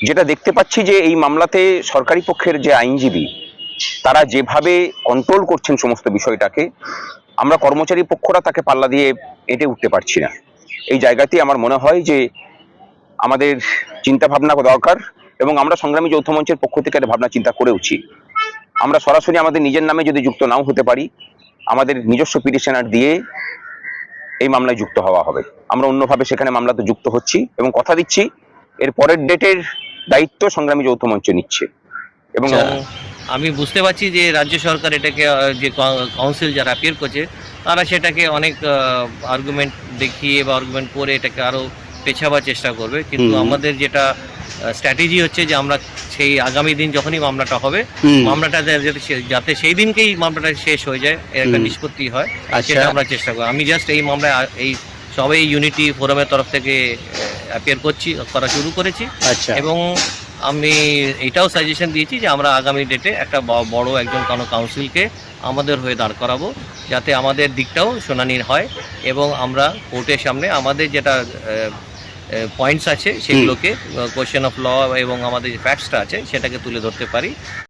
যেটা দেখতে পাচ্ছি যে এই মামলাতে সরকারি পক্ষের যে আইনজীবী, তারা যেভাবে কন্ট্রোল করছেন সমস্ত বিষয়টাকে, আমরা কর্মচারী পক্ষরা তাকে পাল্লা দিয়ে এঁটে উঠতে পারছি না। এই জায়গাতে আমার মনে হয় যে আমাদের চিন্তা ভাবনা দরকার এবং আমরা সংগ্রামী যৌথ মঞ্চের পক্ষ থেকে একটা ভাবনা চিন্তা করেওছি। আমরা সরাসরি আমাদের নিজের নামে যদি যুক্ত নাও হতে পারি, আমাদের নিজস্ব পিটিশনার দিয়ে এই মামলায় যুক্ত হওয়া হবে। আমরা অন্যভাবে সেখানে মামলাতে যুক্ত হচ্ছি এবং কথা দিচ্ছি, এর পরের ডেটের দায়িত্ব সংগ্রামী যৌথ মঞ্চ নিচ্ছে। এবং এবং আমি বুঝতে পারছি যে রাজ্য সরকার এটাকে যে কাউন্সিল যারা অ্যাপিয়ার করছে তারা সেটাকে অনেক আর্গুমেন্ট দেখিয়ে বা আর্গুমেন্ট করে এটাকে আরও পেছাবার চেষ্টা করবে। কিন্তু আমাদের যেটা স্ট্র্যাটেজি হচ্ছে যে আমরা সেই আগামী দিন যখনই মামলাটা হবে মামলাটা যাতে যাতে সেই দিনকেই মামলাটা শেষ হয়ে যায় এর একটা নিষ্পত্তি হয় আচ্ছা। সেটা আমরা চেষ্টা করি। আমি জাস্ট এই মামলায় এই সবাই ইউনিটি ফোরামের তরফ থেকে অ্যাপিয়ার করছি করা শুরু করেছি। আচ্ছা। এবং আমি এটাও সাজেশন দিয়েছি যে আমরা আগামী ডেটে একটা বড় একজন কোনো কাউন্সিলকে আমাদের হয়ে দাঁড় করাবো যাতে আমাদের দিকটাও শুনানির হয় এবং আমরা কোর্টের সামনে আমাদের যেটা পয়েন্টস আছে সেগুলোকে কোয়েশ্চেন অফ ল এবং আমাদের যে ফ্যাক্টসটা আছে সেটাকে তুলে ধরতে পারি।